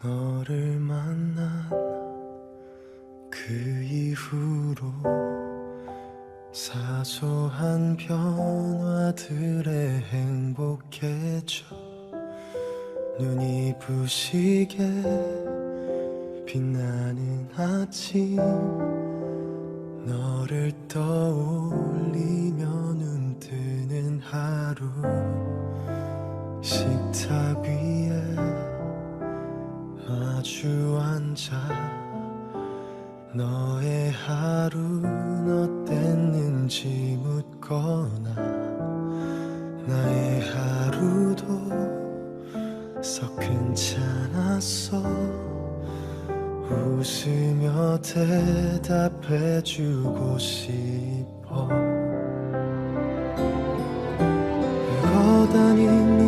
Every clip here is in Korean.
너를 만난 그 이후로 사소한 변화들에 행복해져 눈이 부시게 빛나는 아침 너를 떠올리며 눈 뜨는 하루 식탁 마주 앉아 너의 하루는 어땠는지 묻거나 나의 하루도 썩 괜찮았어. 웃으며 대답해주고 싶어. 일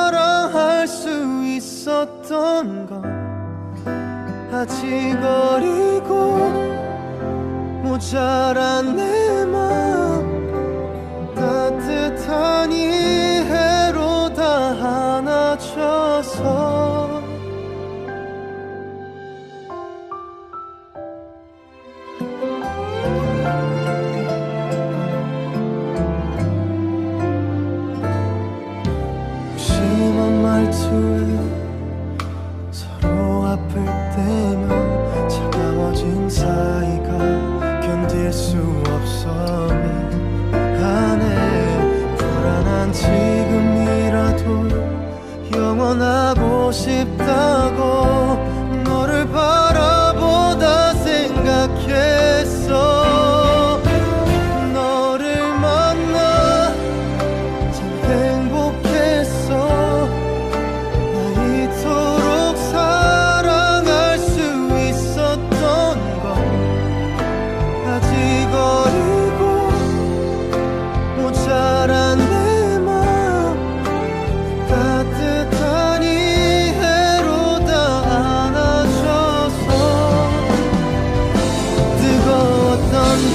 수 있었던 건 아직 어리고 모자란 내 마음 따뜻한 이해로 다 안아줘서. 말투에 견딜 수 없어 미안해 불안한 지금이라도 영원하고 싶다고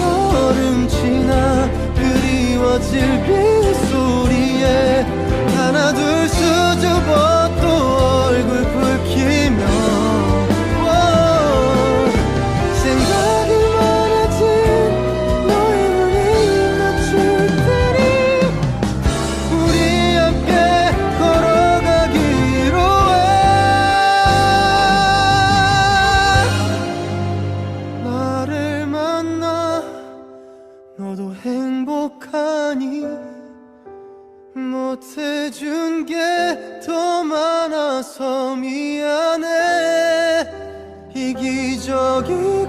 여름 지나 그리워질 빗 못해준 게 더 많아서 미안해. 불안한